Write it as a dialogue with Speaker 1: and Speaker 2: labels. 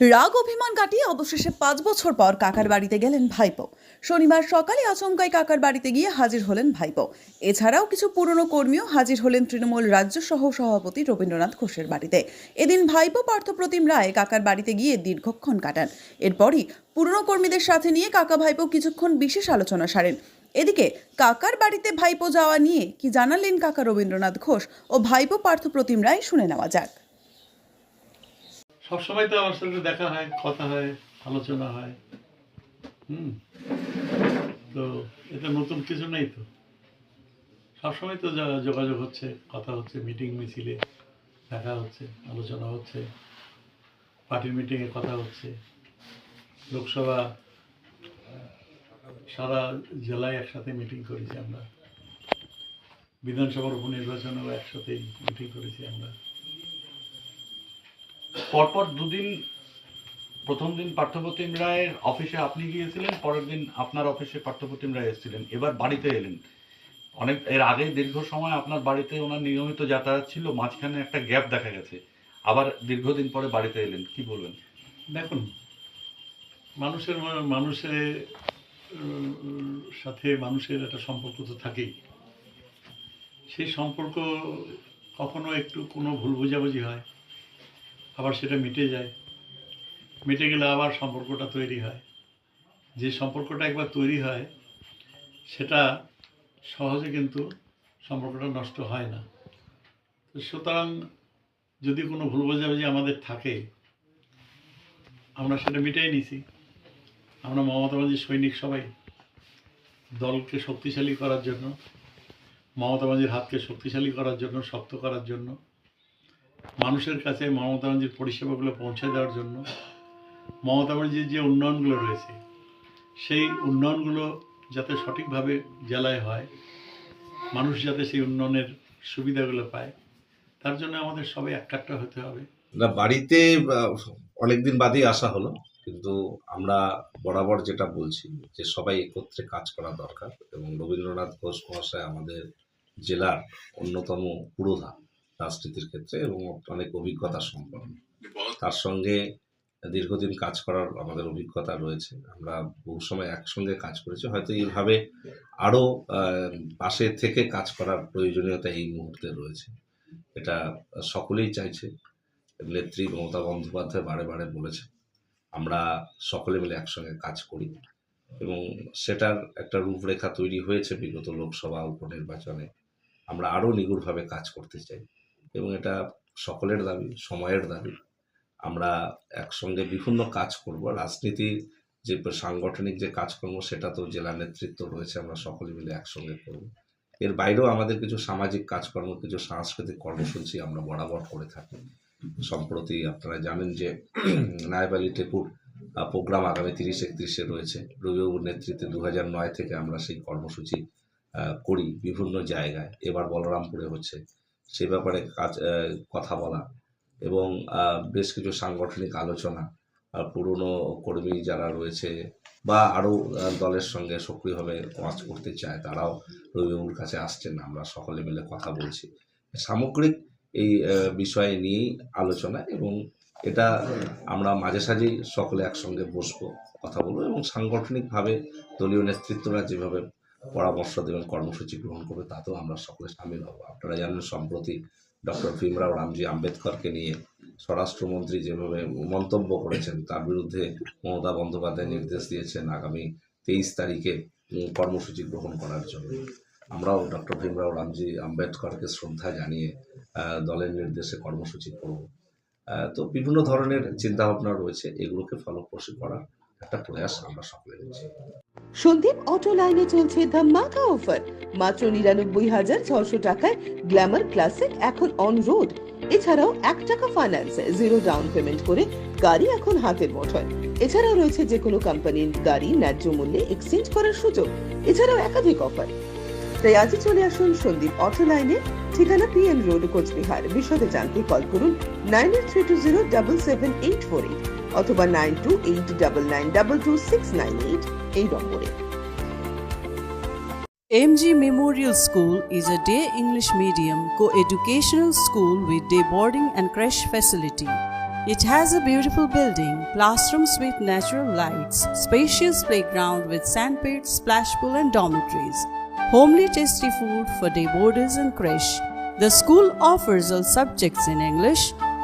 Speaker 1: রাগ অভিমান কাটিয়ে অবশেষে পাঁচ বছর পর কাকার বাড়িতে গেলেন ভাইপো। শনিবার সকালে আচমকাই কাকার বাড়িতে গিয়ে হাজির হলেন ভাইপো। এছাড়াও কিছু পুরনো কর্মীও হাজির হলেন তৃণমূল রাজ্য সহ সভাপতি রবীন্দ্রনাথ ঘোষের বাড়িতে। এদিন ভাইপো পার্থপ্রতিম রায় কাকার বাড়িতে গিয়ে দীর্ঘক্ষণ কাটান। এরপরই পুরনো কর্মীদের সাথে নিয়ে কাকা ভাইপো কিছুক্ষণ বিশেষ আলোচনা সারেন। এদিকে কাকার বাড়িতে ভাইপো যাওয়া নিয়ে কি জানালেন কাকা রবীন্দ্রনাথ ঘোষ ও ভাইপো পার্থপ্রতিম রায় শুনে নেওয়া যাক।
Speaker 2: সবসময় তো আমার সঙ্গে দেখা হয়, কথা হয়, আলোচনা হয়। হুম। তো এটা নতুন কিছু নেই তো। সবসময় তো যোগাযোগ হচ্ছে, কথা হচ্ছে, মিটিং মিছিলে দেখা হচ্ছে, আলোচনা হচ্ছে, পার্টির মিটিংয়ে কথা হচ্ছে। লোকসভা, সারা জেলায় একসাথে মিটিং করেছি আমরা। বিধানসভার উপনির্বাচনেও একসাথেই মিটিং করেছি আমরা।
Speaker 3: পরপর দুদিন, প্রথম দিন পার্থপ্রতিম রায়ের অফিসে আপনি গিয়েছিলেন, পরের দিন আপনার অফিসে পার্থপ্রতিম রায় এসেছিলেন, এবার বাড়িতে এলেন। অনেক, এর আগে দীর্ঘ সময় আপনার বাড়িতে ওনার নিয়মিত যাতায়াত ছিল, মাঝখানে একটা গ্যাপ দেখা গেছে, আবার দীর্ঘদিন পরে বাড়িতে এলেন, কি বলবেন?
Speaker 2: দেখুন, মানুষের মানুষের, সাথে মানুষের একটা সম্পর্ক তো থাকেই। সেই সম্পর্ক কখনো একটু কোনো ভুল বোঝাবুঝি হয় আবার সেটা মিটে যায়। মিটে গেলে আবার সম্পর্কটা তৈরি হয়। যে সম্পর্কটা একবার তৈরি হয়, সেটা সহজে কিন্তু সম্পর্কটা নষ্ট হয় না। তো সুতরাং যদি কোনো ভুল বোঝাবুঝি আমাদের থাকে, আমরা সেটা মিটাই নিছি। আমরা মমতাবাজির সৈনিক সবাই, দলকে শক্তিশালী করার জন্য মমতা বাজির হাতকে শক্তিশালী করার জন্য, শক্ত করার জন্য মানুষের কাছে মমতা বাজির পরিষেবাগুলো পৌঁছে দেওয়ার জন্য মমতা বাজির যে উন্নয়নগুলো রয়েছে, সেই উন্নয়নগুলো যাতে সঠিকভাবে জেলায় হয়, মানুষ যাতে সেই উন্নয়নের সুবিধাগুলো পায়, তার জন্য আমাদের সবাই একাট্টা হতে হবে।
Speaker 4: না, বাড়িতে অনেকদিন বাদেই আসা হলো, কিন্তু আমরা বরাবর যেটা বলছি যে সবাই একত্রে কাজ করা দরকার এবং রবীন্দ্রনাথ ঘোষ মহাশয় আমাদের জেলার অন্যতম পুরোধা। রাজনীতির ক্ষেত্রে এবং অনেক অভিজ্ঞতা সম্পন্ন। তার সঙ্গে দীর্ঘদিন কাজ করার আমাদের অভিজ্ঞতা রয়েছে। আমরা বহু সময় একসঙ্গে কাজ করেছি। হয়তো এইভাবে আরও পাশে থেকে কাজ করার প্রয়োজনীয়তা এই মুহূর্তে রয়েছে। এটা সকলেই চাইছে। নেত্রী মমতা বন্দ্যোপাধ্যায় বারে বারে বলেছে আমরা সকলে মিলে একসঙ্গে কাজ করি। এবং সেটার একটা রূপরেখা তৈরি হয়েছে বিগত লোকসভা উপনির্বাচনে। আমরা আরও নিগুড়ভাবে কাজ করতে চাই। এবং এটা সকলের দাবি, সময়ের দাবি। আমরা একসঙ্গে বিভিন্ন কাজ করব। রাজনীতির যে সাংগঠনিক যে কাজকর্ম, সেটা তো জেলা নেতৃত্ব রয়েছে, আমরা সকলে মিলে একসঙ্গে করব। এর বাইরেও আমাদের কিছু সামাজিক কাজকর্ম, কিছু সাংস্কৃতিক কর্মসূচি আমরা বরাবর করে থাকি। সম্প্রতি আপনারা জানেন যে নায়েব আলী টেপুর প্রোগ্রাম আগামী তিরিশ একত্রিশে রয়েছে। রবিবাবুর নেতৃত্বে দু নয় থেকে আমরা সেই কর্মসূচি করি বিভিন্ন জায়গায়। এবার বলরামপুরে হচ্ছে। সে ব্যাপারে কাজ কথা বলা এবং বেশ কিছু সাংগঠনিক আলোচনা পুরনো কর্মী যারা রয়েছে বা আরও দলের সঙ্গে সক্রিয়ভাবে কাজ করতে চায় তারাও রবিবাবুর কাছে আসছেন। আমরা সকলে মিলে কথা বলছি। সামগ্রিক এই বিষয় নিয়েই আলোচনা এবং এটা আমরা মাঝে সাঝেই সকলে একসঙ্গে বসবো, কথা বলব এবং সাংগঠনিকভাবে দলীয় নেতৃত্বরা যেভাবে পরামর্শ দেবেন, কর্মসূচি গ্রহণ করবে, তাতেও আমরা সকলে সামিল হব। আপনারা জানেন, সম্প্রতি ডক্টর ভীমরাও রামজি আম্বেদকরকে নিয়ে স্বরাষ্ট্রমন্ত্রী যেভাবে মন্তব্য করেছেন, তার বিরুদ্ধে মমতা বন্দ্যোপাধ্যায় নির্দেশ দিয়েছেন আগামী তেইশ তারিখে কর্মসূচি গ্রহণ করার জন্য। আমরাও ডক্টর ভীমরাও রামজি আম্বেদকরকে শ্রদ্ধা জানিয়ে দলের নির্দেশে কর্মসূচি করব। তো বিভিন্ন ধরনের চিন্তাভাবনা রয়েছে, এগুলোকে ফলপ্রসূ করার একটা প্রয়াস আমরা সকলে নিচ্ছি
Speaker 5: সন্দীপ অটো লাইনে চলছে ধামাকা অফার মাত্র নিরানব্বই হাজার ছশো টাকায় গ্ল্যামার ক্লাসিক এখন অন রোড এছাড়াও এক টাকা জিরো ডাউন পেমেন্ট করে গাড়ি এখন হাতের মুঠোয়। এছাড়াও রয়েছে যে কোনো কোম্পানির গাড়ি ন্যায্য মূল্যে এক্সচেঞ্জ করার সুযোগ। এছাড়াও একাধিক অফার তাই আজই চলে আসুন সন্দীপ অটো লাইনে ঠিকানা পিএন রোড কোচবিহার। বিশদে জানতে কল করুন nine eight three two zero double seven eight four eight অথবা nine two eight double nine double two six nine eight এই নম্বরে
Speaker 6: MG Memorial School is a day English medium co educational school with day boarding and creche facility. It has a beautiful building, classrooms with natural lights, spacious playground with sandpits, splash pool and dormitories, homely tasty food for day boarders and creche. The school offers all subjects in English.